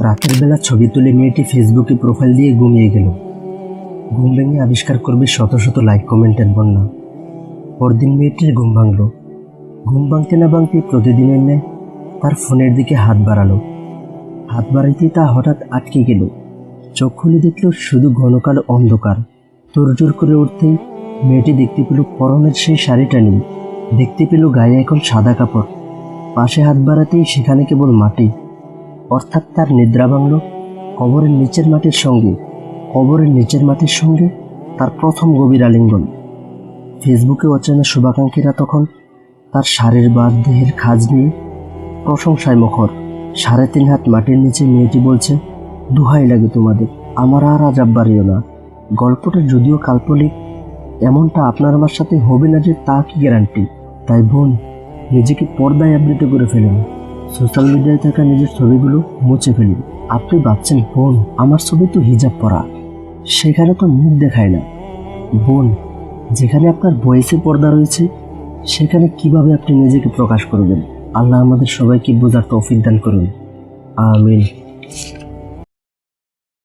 রাতের বেলা ছবি তুলে মেয়েটি ফেসবুকে প্রোফাইল দিয়ে ঘুমিয়ে গেল। ঘুম ভেঙে আবিষ্কার করবে শত শত লাইক কমেন্টের বন্যা। পরদিন মেয়েটির ঘুম ভাঙল। ঘুম ভাঙতে না ভাঙতে প্রতিদিনের ন্যায় তার ফোনের দিকে হাত বাড়ালো। হাত বাড়াইতেই তা হঠাৎ আটকে গেল। চোখ খুলে দেখল শুধু ঘনকাল অন্ধকার। তোড়জোড় করে উঠতেই মেয়েটি দেখতে পেল পরনের সেই শাড়িটা নেই। দেখতে পেল গায়ে এখন সাদা কাপড়। পাশে হাত বাড়াতেই সেখানে কেবল মাটি। অর্থাৎ তার নিদ্রা ভাঙল, কবরের নিচের মাটির সঙ্গে, কবরের নিচের মাটির সঙ্গে তার প্রথম গভীর আলিঙ্গন। ফেসবুকে অচেনা শুভাকাঙ্ক্ষীরা তখন তার শাড়ির বার দেহের খাজ নিয়ে প্রশংসায় মুখর। সাড়ে তিন হাত মাটির নিচে মেয়েটি বলছে, দুহাই লাগে তোমাদের, আমার আর আজাব বাড়িও না। গল্পটা যদিও কাল্পনিক, এমনটা আপনার আমার সাথে হবে না যে তা কি গ্যারান্টি তাই বোন, নিজেকে পর্দায় আবৃত করে ফেলেন। সোশ্যাল মিডিয়ায় থাকা নিজের ছবিগুলো মুছে ফেলি। আপনি ভাবছেন, বোন, আমার ছবি তো হিজাব পরা। সেখানে তো মুখ দেখায় না। বোন, যেখানে আপনার বয়সে পর্দা রয়েছে, সেখানে কীভাবে আপনি নিজেকে প্রকাশ করবেন? আল্লাহ আমাদের সবাইকে বোঝার তৌফিক দান করুন। আমিন।